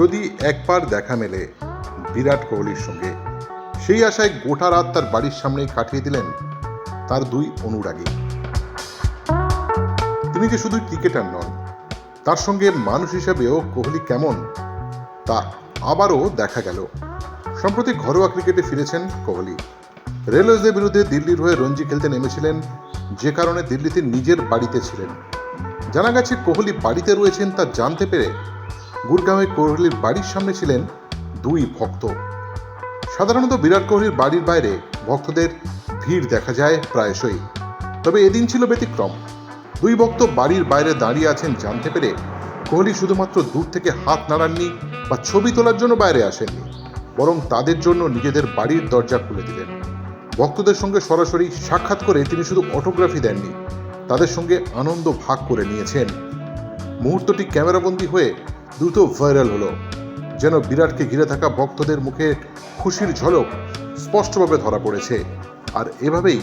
যদি একবার দেখা মেলে বিরাট কোহলির সঙ্গে, সেই আশায় গোটা রাত তার বাড়ির সামনেই কাটিয়ে দিলেন তার দুই অনুরাগী। তিনি যে শুধু ক্রিকেটার নন, তার সঙ্গে মানুষ হিসেবেও কোহলি কেমন, তা আবারও দেখা গেল। সম্প্রতি ঘরোয়া ক্রিকেটে ফিরেছেন কোহলি। রেলওয়েজের বিরুদ্ধে দিল্লির হয়ে রঞ্জি খেলতে নেমেছিলেন, যে কারণে দিল্লিতে নিজের বাড়িতে ছিলেন। জানা গেছে কোহলি বাড়িতে রয়েছেন তা জানতে পেরে গুরগাঁওয়ে কোহলির বাড়ির সামনে ছিলেন দুই ভক্ত। সাধারণত বিরাট কোহলির বাড়ির বাইরে ভক্তদের ভিড় দেখা যায় প্রায়শই। তবে এদিন ছিল ব্যতিক্রম। দুই ভক্ত বাড়ির বাইরে দাঁড়িয়ে আছেন জানতে পেরে কোহলি শুধুমাত্র দূর থেকে হাত নাড়াননি বা ছবি তোলার জন্য বাইরে আসেননি, বরং তাদের জন্য নিজেদের বাড়ির দরজা খুলে দিলেন। ভক্তদের সঙ্গে সরাসরি সাক্ষাৎ করে তিনি শুধু অটোগ্রাফি দেননি, তাদের সঙ্গে আনন্দ ভাগ করে নিয়েছেন। মুহূর্তটি ক্যামেরাবন্দি হয়ে দ্রুত ভাইরাল হলো। যেন বিরাটকে ঘিরে থাকা ভক্তদের মুখে খুশির ঝলক স্পষ্টভাবে ধরা পড়েছে। আর এভাবেই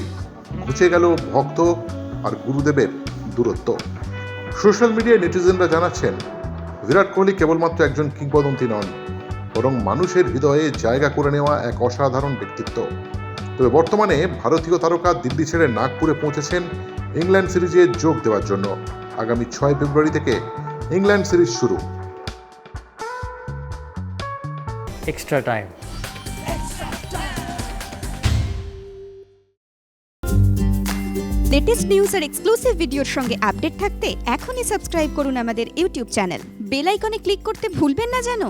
ঘুচে গেল ভক্ত আর গুরুদেবের দূরত্ব। সোশ্যাল মিডিয়ায় নেটিজেনরা জানাচ্ছেন, বিরাট কোহলি কেবলমাত্র একজন কিংবদন্তি নন, বরং মানুষের হৃদয়ে জায়গা করে নেওয়া এক অসাধারণ ব্যক্তিত্ব। তবে বর্তমানে ভারতীয় তারকা দিল্লি ছেড়ে নাগপুরে পৌঁছেছেন ইংল্যান্ড সিরিজে যোগ দেওয়ার জন্য। আগামী ছয় ফেব্রুয়ারি থেকে ইংল্যান্ড সিরিজ শুরু। Extra time. লেটেস্ট নিউজ আর এক্সক্লুসিভ ভিডিওর সঙ্গে আপডেট থাকতে এখনই সাবস্ক্রাইব করুন আমাদের ইউটিউব চ্যানেল। বেল আইকনে ক্লিক করতে ভুলবেন না জানো